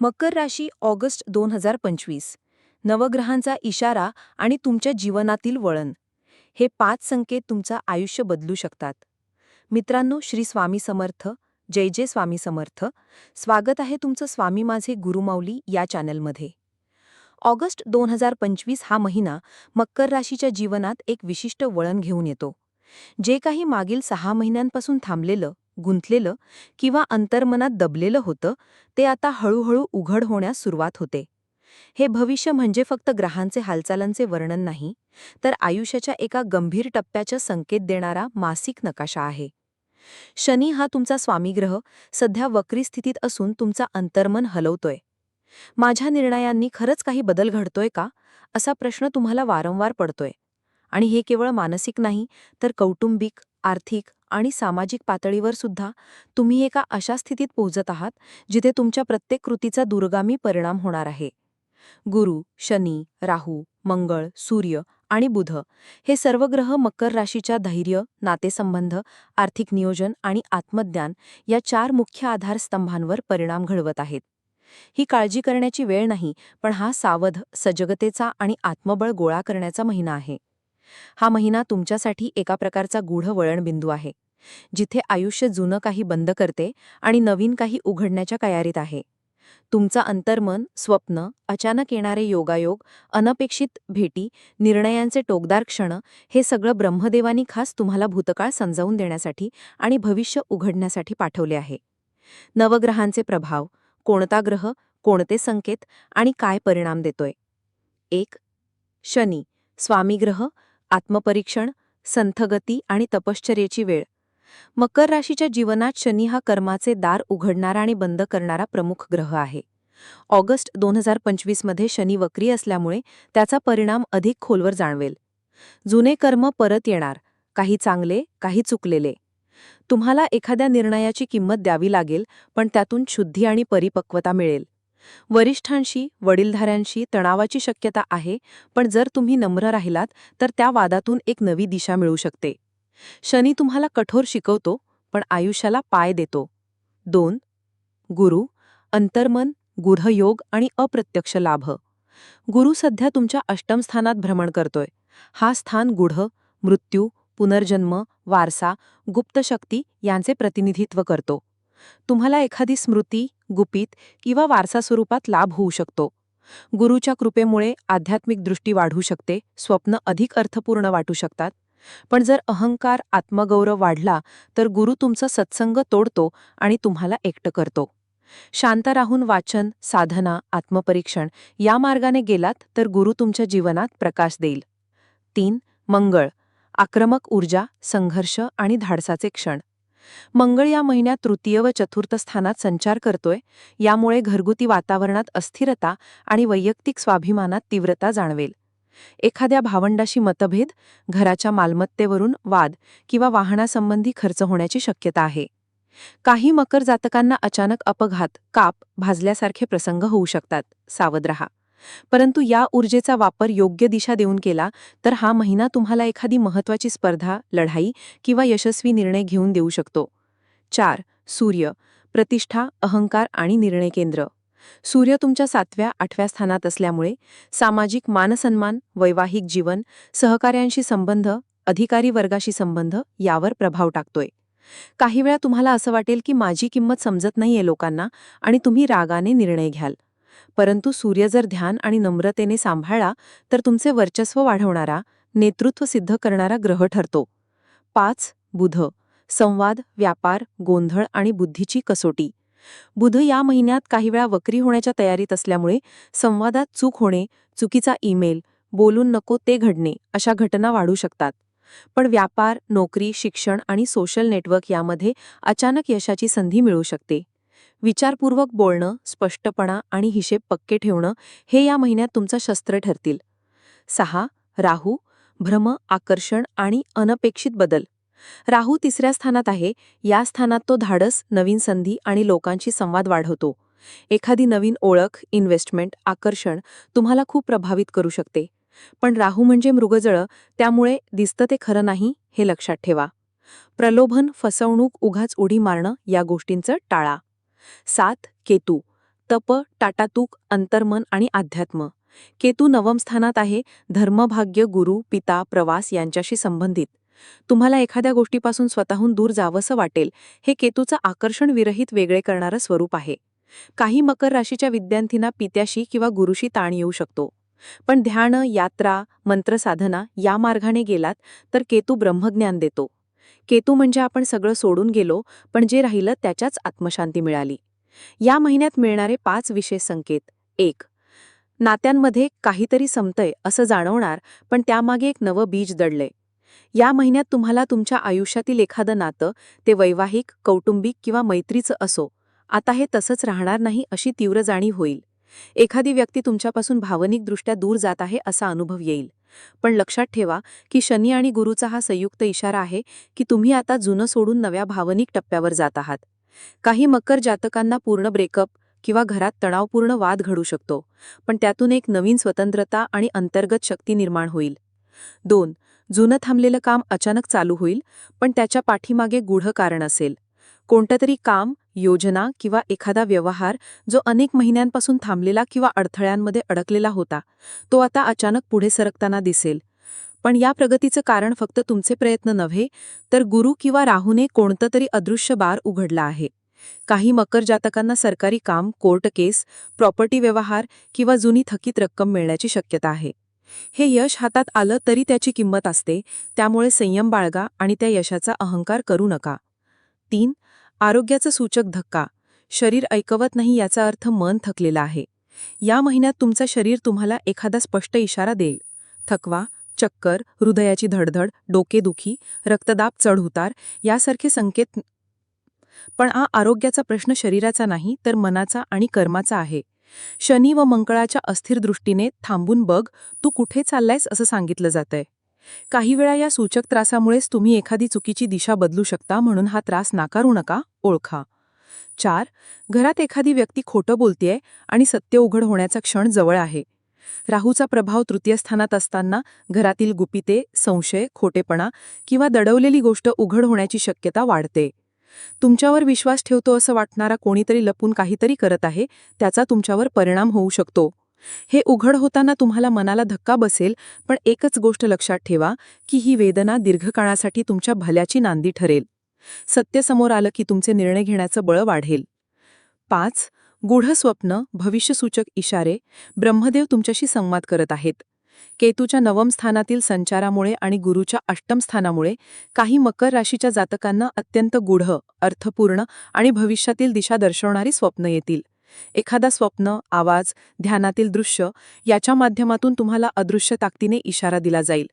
मकर राशी ऑगस्ट दोन हजार पंचवीस. नवग्रहांचा इशारा आणि तुमच्या जीवनातील वळण. हे पाच संकेत तुमचं आयुष्य बदलू शकतात. मित्रांनो श्री स्वामी समर्थ जय जय स्वामी समर्थ. स्वागत आहे तुमचं स्वामी माझे गुरुमाऊली या चॅनलमध्ये. ऑगस्ट दोन हजार पंचवीस हा महिना मकर राशीच्या जीवनात एक विशिष्ट वळण घेऊन येतो. जे काही मागील सहा महिन्यांपासून थांबलेलं गुंतलेलं किंवा अंतर्मनात दबलेलं होतं ते आता हळूहळू उघड होण्यास सुरुवात होते. हे भविष्य म्हणजे फक्त ग्रहांचे हालचालांचे वर्णन नाही तर आयुष्याच्या एका गंभीर टप्प्याचा संकेत देणारा मासिक नकाशा आहे. शनी हा तुमचा स्वामीग्रह सध्या वक्री स्थितीत असून तुमचा अंतर्मन हलवतोय. माझ्या निर्णयांनी खरंच काही बदल घडतोय का असा प्रश्न तुम्हाला वारंवार पडतोय. आणि हे केवळ मानसिक नाही तर कौटुंबिक आर्थिक आणि सामाजिक पातळीवर सुद्धा तुम्ही एका अशा स्थितीत पोहोचत आहात जिथे तुमच्या प्रत्येक कृतीचा दूरगामी परिणाम होणार आहे. गुरु शनी राहू मंगळ सूर्य आणि बुध हे सर्व ग्रह मकर राशीच्या धैर्य नातेसंबंध आर्थिक नियोजन आणि आत्मज्ञान या चार मुख्य आधारस्तंभांवर परिणाम घडवत आहेत. ही काळजी करण्याची वेळ नाही पण हा सावध सजगतेचा आणि आत्मबळ गोळा करण्याचा महिना आहे. हा महिना तुमच्यासाठी एका प्रकारचा गूढ वळणबिंदू आहे जिथे आयुष्य जुनं काही बंद करते आणि नवीन काही उघडण्याच्या तयारीत आहे. तुमचा अंतर्मन स्वप्न अचानक येणारे योगायोग अनपेक्षित भेटी निर्णयांचे टोकदार क्षण हे सगळं ब्रह्मदेवानी खास तुम्हाला भूतकाळ समजावून देण्यासाठी आणि भविष्य उघडण्यासाठी पाठवले आहे. नवग्रहांचे प्रभाव कोणता ग्रह कोणते संकेत आणि काय परिणाम देतोय? एक शनी स्वामीग्रह आत्मपरीक्षण संथगती आणि तपश्चर्येची वेळ. मकर राशीच्या जीवनात शनी हा कर्माचे दार उघडणारा आणि बंद करणारा प्रमुख ग्रह आहे. ऑगस्ट दोन हजार पंचवीसमध्ये शनी वक्री असल्यामुळे त्याचा परिणाम अधिक खोलवर जाणवेल. जुने कर्म परत येणार काही चांगले काही चुकलेले. तुम्हाला एखाद्या निर्णयाची किंमत द्यावी लागेल पण त्यातून शुद्धी आणि परिपक्वता मिळेल. वरिष्ठांशी वडीलधाऱ्यांशी तणावाची शक्यता आहे पण जर तुम्ही नम्र राहिलात तर त्या वादातून एक नवी दिशा मिळू शकते. शनी तुम्हाला कठोर शिकवतो पण आयुष्याला पाय देतो. दोन गुरु अंतर्मन गुढयोग आणि अप्रत्यक्ष लाभ. गुरु सध्या तुमच्या अष्टम स्थानात भ्रमण करतोय. हा स्थान गुढ मृत्यू पुनर्जन्म वारसा गुप्त शक्ती यांचे प्रतिनिधित्व करतो. तुम्हाला एखादी स्मृती गुपित किंवा वारसा स्वरूपात लाभ होऊ शकतो. गुरुच्या कृपेमुळे आध्यात्मिक दृष्टी वाढू शकते स्वप्न अधिक अर्थपूर्ण वाटू शकतात. पण जर अहंकार आत्मगौरव वाढला तर गुरु तुमचा सत्संग तोडतो आणि तुम्हाला एकटं करतो. शांत राहून वाचन साधना आत्मपरीक्षण या मार्गाने गेलात तर गुरु तुमच्या जीवनात प्रकाश देईल. तीन मंगळ. आक्रमक ऊर्जा संघर्ष आणि धाडसाचे क्षण. मंगळ या महिन्यात तृतीय व चतुर्थ स्थानात संचार करतोय यामुळे घरगुती वातावरणात अस्थिरता आणि वैयक्तिक स्वाभिमानात तीव्रता जाणवेल. एखाद्या भावंडाशी मतभेद घराच्या मालमत्तेवरून वाद किंवा वाहनासंबंधी खर्च होण्याची शक्यता आहे. काही मकर जातकांना अचानक अपघात काप भाजल्यासारखे प्रसंग होऊ शकतात. सावध रहा. परंतु या ऊर्जेचा वापर योग्य दिशा देऊन केला तर हा महिना तुम्हाला एखादी महत्वाची स्पर्धा लढाई किंवा यशस्वी निर्णय घेऊन देऊ शकतो. चार. सूर्य. प्रतिष्ठा अहंकार आणि निर्णय केंद्र. सूर्य तुमच्या सातव्या आठव्या स्थानात असल्यामुळे सामाजिक मानसन्मान वैवाहिक जीवन सहकार्यांशी संबंध अधिकारी वर्गाशी संबंध यावर प्रभाव टाकतोय. काही वेळा तुम्हाला असं वाटेल की माझी किंमत समजत नाहीये लोकांना आणि तुम्ही रागाने निर्णय घ्याल. परंतु सूर्य जर ध्यान आणि नम्रतेने सांभाळला तर तुमचे वर्चस्व वाढवणारा नेतृत्व सिद्ध करणारा ग्रह ठरतो. पाच बुध. संवाद व्यापार गोंधळ आणि बुद्धीची कसोटी. बुध या महिन्यात काही वेळा वक्री होण्याच्या तयारीत असल्यामुळे संवादात चूक होणे चुकीचा ईमेल बोलून नको ते घडणे अशा घटना वाढू शकतात. पण व्यापार नोकरी शिक्षण आणि सोशल नेटवर्क यामध्ये अचानक यशाची संधी मिळू शकते. विचारपूर्वक बोलणं स्पष्टपणा आणि हिशेब पक्के ठेवणं हे या महिन्यात तुमचं शस्त्र ठरतील. सहा राहू भ्रम आकर्षण आणि अनपेक्षित बदल. राहू तिसऱ्या स्थानात आहे. या स्थानात तो धाडस नवीन संधी आणि लोकांशी संवाद वाढवतो. एखादी नवीन ओळख इन्व्हेस्टमेंट आकर्षण तुम्हाला खूप प्रभावित करू शकते. पण राहू म्हणजे मृगजळ त्यामुळे दिसतं ते खरं नाही हे लक्षात ठेवा. प्रलोभन फसवणूक उघाच उडी मारणं या गोष्टींचं टाळा. सात केतू. तप टाटातूक अंतर्मन आणि अध्यात्म. केतू नवम स्थानात आहे धर्मभाग्य गुरु पिता प्रवास यांच्याशी संबंधित. तुम्हाला एखाद्या गोष्टीपासून स्वतःहून दूर जावंसं वाटेल हे केतूचं आकर्षण विरहित वेगळे करणारं स्वरूप आहे. काही मकर राशीच्या विद्यार्थ्यांना पित्याशी किंवा गुरुशी ताण येऊ शकतो. पण ध्यान यात्रा मंत्रसाधना या मार्गाने गेलात तर केतू ब्रह्मज्ञान देतो. केतू म्हणजे आपण सगळं सोडून गेलो पण जे राहिलं त्याच्याच आत्मशांती मिळाली. या महिन्यात मिळणारे पाच विशेष संकेत. एक नात्यांमध्ये काहीतरी संपतंय असं जाणवणार पण त्यामागे एक नवं बीज दडलंय. या महिन्यात तुम्हाला तुमच्या आयुष्यातील एखादं नातं ते वैवाहिक कौटुंबिक किंवा मैत्रीचं असो आता हे तसंच राहणार नाही अशी तीव्र जाणीव होईल. एखादी व्यक्ती तुमच्यापासून भावनिकदृष्ट्या दूर जात आहे असा अनुभव येईल. पण लक्षात ठेवा की शनी आणि गुरुचा हा संयुक्त इशारा आहे की तुम्ही आता जुनं सोडून नव्या भावनिक टप्प्यावर जात आहात. काही मकर जातकांना पूर्ण ब्रेकअप किंवा घरात तणावपूर्ण वाद घडू शकतो पण त्यातून एक नवीन स्वतंत्रता आणि अंतर्गत शक्ती निर्माण होईल. दोन जुनं थांबलेलं काम अचानक चालू होईल पण त्याच्या पाठीमागे गूढ कारण असेल. कोणतं तरी काम योजना किंवा एखादा व्यवहार जो अनेक महिन्यांपासून थांबलेला किंवा अडथळ्यांमध्ये अडकलेला होता तो आता अचानक पुढे सरकताना दिसेल. पण या प्रगतीचं कारण फक्त तुमचे प्रयत्न नव्हे तर गुरु किंवा राहूने कोणतं तरी अदृश्य बार उघडला आहे. काही मकर जातकांना सरकारी काम कोर्ट केस प्रॉपर्टी व्यवहार किंवा जुनी थकीत रक्कम मिळण्याची शक्यता आहे. हे यश हातात आलं तरी त्याची किंमत असते त्यामुळे संयम बाळगा आणि त्या यशाचा अहंकार करू नका. तीन आरोग्याचं सूचक धक्का. शरीर ऐकवत नाही याचा अर्थ मन थकलेला आहे. या महिन्यात तुमचं शरीर तुम्हाला एखादा स्पष्ट इशारा देईल. थकवा चक्कर हृदयाची धडधड डोकेदुखी रक्तदाब चढउतार यासारखे संकेत पण हा आरोग्याचा प्रश्न शरीराचा नाही तर मनाचा आणि कर्माचा आहे. शनी व मंगळाच्या अस्थिर दृष्टीने थांबून बघ तू कुठे चाललायस असं सांगितलं जातंय. काही वेळा या सूचक त्रासामुळेच तुम्ही एखादी चुकीची दिशा बदलू शकता म्हणून हा त्रास नाकारू नका ओळखा. चार घरात एखादी व्यक्ती खोटं बोलतेय आणि सत्य उघड होण्याचा क्षण जवळ आहे. राहूचा प्रभाव तृतीय स्थानात असताना घरातील गुपिते संशय खोटेपणा किंवा दडवलेली गोष्ट उघड होण्याची शक्यता वाढते. तुमच्यावर विश्वास ठेवतो असं वाटणारा कोणीतरी लपून काहीतरी करत आहे त्याचा तुमच्यावर परिणाम होऊ शकतो. हे उघड होताना तुम्हाला मनाला धक्का बसेल पण एकच गोष्ट लक्षात ठेवा की ही वेदना दीर्घकाळासाठी तुमच्या भल्याची नांदी ठरेल. सत्य समोर आलं की तुमचे निर्णय घेण्याचं बळ वाढेल. पाच गूढ स्वप्न भविष्यसूचक इशारे ब्रह्मदेव तुमच्याशी संवाद करत आहेत. केतूच्या नवम स्थानातील संचारामुळे आणि गुरुच्या अष्टम स्थानामुळे काही मकर राशीच्या जातकांना अत्यंत गूढ अर्थपूर्ण आणि भविष्यातील दिशा दर्शवणारी स्वप्न येतील. एखादा स्वप्न आवाज ध्यानातील दृश्य याच्या माध्यमातून तुम्हाला अदृश्य ताकदीने इशारा दिला जाईल.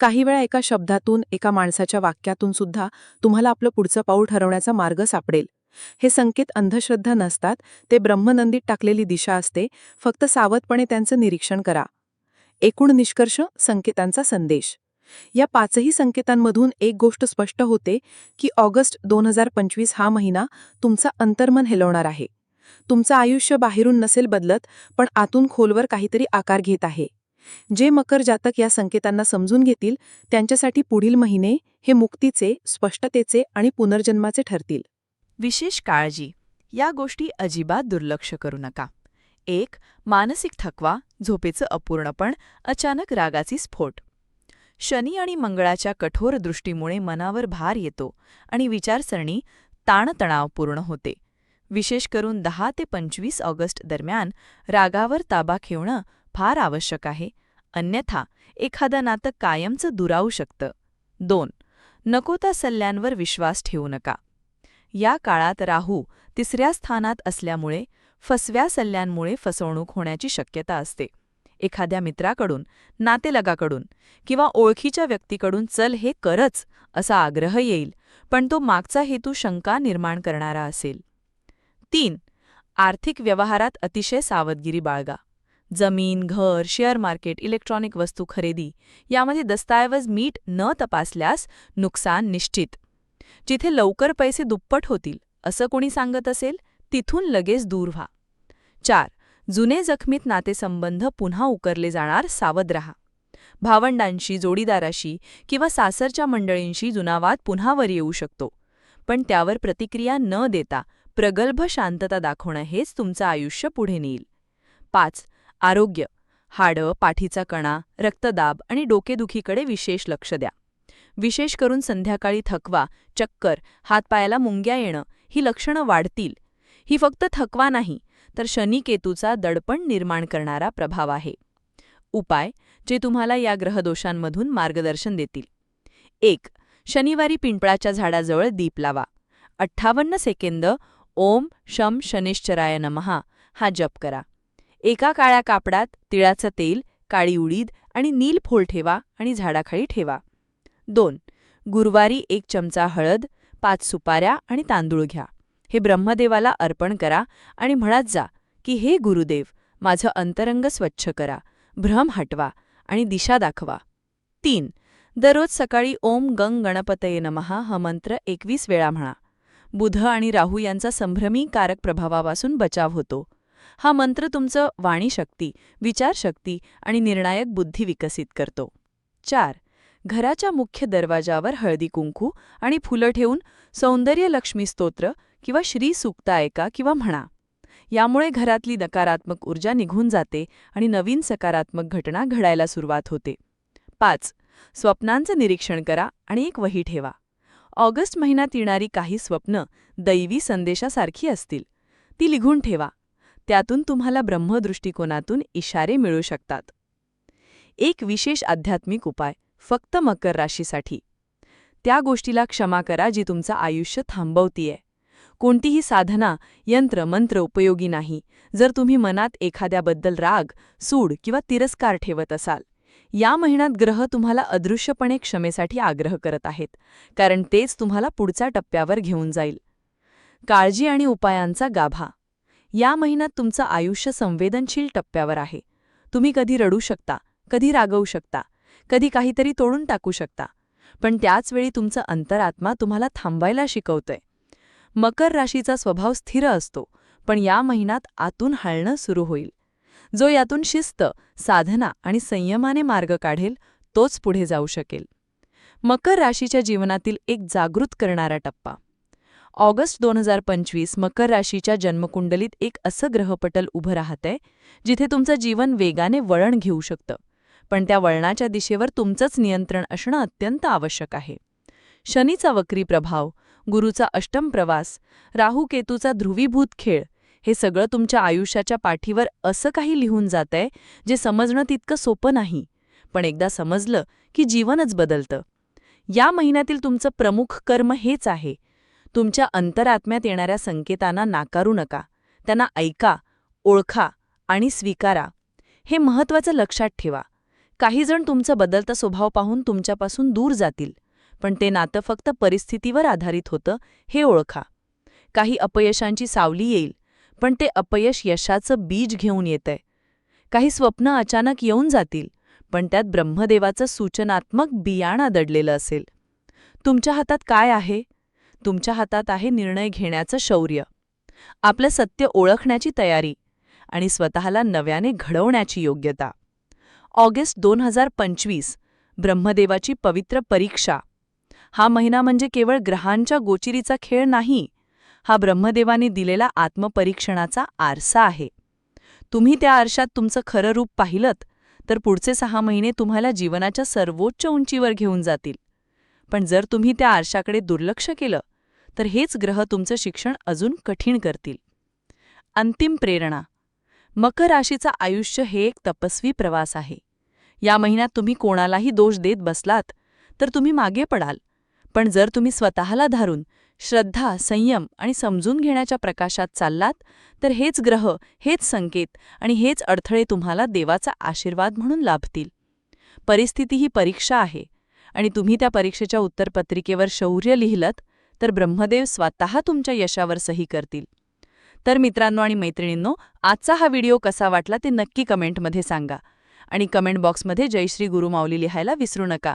काही वेळा एका शब्दातून एका माणसाच्या वाक्यातून सुद्धा तुम्हाला आपलं पुढचं पाऊल ठरवण्याचा मार्ग सापडेल. हे संकेत अंधश्रद्धा नसतात ते ब्रह्मनंदीत टाकलेली दिशा असते फक्त सावधपणे त्यांचं निरीक्षण करा. एकूण निष्कर्ष संकेतांचा संदेश. या पाचही संकेतांमधून एक गोष्ट स्पष्ट होते की ऑगस्ट दोन हजार पंचवीस हा महिना तुमचा अंतर्मन हेलवणार आहे. तुमचं आयुष्य बाहेरून नसेल बदलत पण आतून खोलवर काहीतरी आकार घेत आहे. जे मकर जातक या संकेतांना समजून घेतील त्यांच्यासाठी पुढील महिने हे मुक्तीचे स्पष्टतेचे आणि पुनर्जन्माचे ठरतील. विशेष काळजी. या गोष्टी अजिबात दुर्लक्ष करू नका. एक मानसिक थकवा झोपेचं अपूर्णपण अचानक रागाची स्फोट. शनी आणि मंगळाच्या कठोर दृष्टीमुळे मनावर भार येतो आणि विचारसरणी ताणतणावपूर्ण होते. विशेष करून दहा ते पंचवीस ऑगस्ट दरम्यान रागावर ताबा ठेवणं फार आवश्यक आहे. अन्यथा एखादं नातं कायमचं दुरावू शकतं. दोन नको त्या सल्ल्यांवर विश्वास ठेवू नका. या काळात राहू तिसऱ्या स्थानात असल्यामुळे फसव्या सल्ल्यांमुळे फसवणूक होण्याची शक्यता असते. एखाद्या मित्राकडून नातेलगाकडून किंवा ओळखीच्या व्यक्तीकडून चल हे करच असा आग्रह येईल पण तो मागचा हेतू शंका निर्माण करणारा असेल. तीन. आर्थिक व्यवहारात अतिशय सावधगिरी बाळगा. जमीन घर शेअर मार्केट इलेक्ट्रॉनिक वस्तू खरेदी यामध्ये दस्तऐवज मीठ न तपासल्यास नुकसान निश्चित. जिथे लवकर पैसे दुप्पट होतील असं कोणी सांगत असेल तिथून लगेच दूर व्हा. चार. जुने जखमीत नातेसंबंध पुन्हा उकरले जाणार सावध रहा. भावंडांशी जोडीदाराशी किंवा सासरच्या मंडळींशी जुनावाद पुन्हा वर येऊ शकतो पण त्यावर प्रतिक्रिया न देता प्रगल्भ शांतता दाखवणं हेच तुमचं आयुष्य पुढे नेईल. पाच आरोग्य. हाडं पाठीचा कणा रक्तदाब आणि डोकेदुखीकडे विशेष लक्ष द्या. विशेष करून संध्याकाळी थकवा चक्कर हातपायाला मुंग्या येणं ही लक्षणं वाढतील. ही फक्त थकवा नाही तर शनिकेतूचा दडपण निर्माण करणारा प्रभाव आहे. उपाय जे तुम्हाला या ग्रहदोषांमधून मार्गदर्शन देतील. एक शनिवारी पिंपळाच्या झाडाजवळ दीप लावा. अठ्ठावन्न सेकंद ओम शम शनिश्चराय नमहा हा जप करा. एका काळ्या कापडात तिळाचं तेल काळी उडीद आणि नील फोल ठेवा आणि झाडाखाली ठेवा. दोन गुरुवारी एक चमचा हळद पाच सुपाऱ्या आणि तांदूळ घ्या. हे ब्रह्मदेवाला अर्पण करा आणि म्हणत जा की हे गुरुदेव माझं अंतरंग स्वच्छ करा भ्रम हटवा आणि दिशा दाखवा. तीन दररोज सकाळी ओम गंग गणपतये नमहा हा मंत्र एकवीस वेळा म्हणा. बुध आणि राहू यांचा संभ्रमी कारक प्रभावापासून बचाव होतो. हा मंत्र तुमचं वाणीशक्ती विचारशक्ती आणि निर्णायक बुद्धी विकसित करतो. चार. घराच्या मुख्य दरवाजावर हळदी कुंकू आणि फुलं ठेवून सौंदर्यलक्ष्मी स्तोत्र किंवा श्री सुक्ता ऐका किंवा म्हणा. यामुळे घरातली नकारात्मक ऊर्जा निघून जाते आणि नवीन सकारात्मक घटना घडायला सुरुवात होते. पाच. स्वप्नांचं निरीक्षण करा आणि एक वही ठेवा. ऑगस्ट महिन्यात येणारी काही स्वप्न दैवी संदेशासारखी असतील. ती लिहून ठेवा. त्यातून तुम्हाला ब्रह्मदृष्टिकोनातून इशारे मिळू शकतात. एक विशेष आध्यात्मिक उपाय फक्त मकर राशीसाठी. त्या गोष्टीला क्षमा करा जी तुमचं आयुष्य थांबवतीये. कोणतीही साधना यंत्र मंत्र उपयोगी नाही. जर तुम्ही मनात एखाद्याबद्दल राग सूड किंवा तिरस्कार ठेवत असाल या महिन्यात ग्रह तुम्हाला अदृश्यपणे क्षमेसाठी आग्रह करत आहेत कारण तेच तुम्हाला पुढच्या टप्प्यावर घेऊन जाईल. काळजी आणि उपायांचा गाभा. या महिन्यात तुमचं आयुष्य संवेदनशील टप्प्यावर आहे. तुम्ही कधी रडू शकता कधी रागवू शकता कधी काहीतरी तोडून टाकू शकता पण त्याचवेळी तुमचं अंतरात्मा तुम्हाला थांबायला शिकवतंय. मकर राशीचा स्वभाव स्थिर असतो पण या महिन्यात आतून हळणं सुरू होईल. जो यातून शिस्त साधना आणि संयमाने मार्ग काढेल तोच पुढे जाऊ शकेल. मकर राशीच्या जीवनातील एक जागृत करणारा टप्पा. ऑगस्ट दोन हजार पंचवीस मकर राशीच्या जन्मकुंडलीत एक असं ग्रहपटल उभं राहतंय जिथे तुमचं जीवन वेगाने वळण घेऊ शकतं. पण त्या वळणाच्या दिशेवर तुमचंच नियंत्रण असणं अत्यंत आवश्यक आहे. शनीचा वक्री प्रभाव गुरुचा अष्टम प्रवास राहू केतूचा ध्रुवीभूत खेळ हे सगळं तुमच्या आयुष्याच्या पाठीवर असं काही लिहून जातंय जे समजणं तितकं सोपं नाही. पण एकदा समजलं की जीवनच बदलतं. या महिन्यातील तुमचं प्रमुख कर्म हेच आहे. तुमच्या अंतरात्म्यात येणाऱ्या संकेतांना नाकारू नका. त्यांना ऐका ओळखा आणि स्वीकारा. हे महत्त्वाचं लक्षात ठेवा. काहीजण तुमचं तुमचा बदलता स्वभाव पाहून तुमच्यापासून दूर जातील पण ते नातं फक्त परिस्थितीवर आधारित होतं हे ओळखा. काही अपयशांची सावली येईल पण ते अपयश यशाचं बीज घेऊन येतंय. काही स्वप्न अचानक येऊन जातील पण त्यात ब्रह्मदेवाचं सूचनात्मक बियाणं दडलेलं असेल. तुमच्या हातात काय आहे? तुमच्या हातात आहे निर्णय घेण्याचं शौर्य. आपलं सत्य ओळखण्याची तयारी आणि स्वतःला नव्याने घडवण्याची योग्यता. ऑगस्ट दोन हजार पंचवीस ब्रह्मदेवाची पवित्र परीक्षा. हा महिना म्हणजे केवळ ग्रहांच्या गोचिरीचा खेळ नाही हा ब्रह्मदेवाने दिलेला आत्मपरीक्षणाचा आरसा आहे. तुम्ही त्या आरशात तुमचं खरं रूप पाहिलं तर पुढचे सहा महिने तुम्हाला जीवनाच्या सर्वोच्च उंचीवर घेऊन जातील. पण जर तुम्ही त्या आरशाकडे दुर्लक्ष केलं तर हेच ग्रह तुमचं शिक्षण अजून कठीण करतील. अंतिम प्रेरणा. मकर राशीचं आयुष्य हे एक तपस्वी प्रवास आहे. या महिन्यात तुम्ही कोणालाही दोष देत बसलात तर तुम्ही मागे पडाल. पण जर तुम्ही स्वतःला धारून श्रद्धा संयम आणि समजून घेण्याच्या प्रकाशात चाललात तर हेच ग्रह हेच संकेत आणि हेच अडथळे तुम्हाला देवाचा आशीर्वाद म्हणून लाभतील. परिस्थिती ही परीक्षा आहे आणि तुम्ही त्या परीक्षेच्या उत्तरपत्रिकेवर शौर्य लिहिलत तर ब्रह्मदेव स्वतः तुमच्या यशावर सही करतील. तर मित्रांनो आणि मैत्रिणींनो आजचा हा व्हिडिओ कसा वाटला ते नक्की कमेंटमध्ये सांगा आणि कमेंट बॉक्समध्ये जयश्री गुरुमाऊली लिहायला विसरू नका.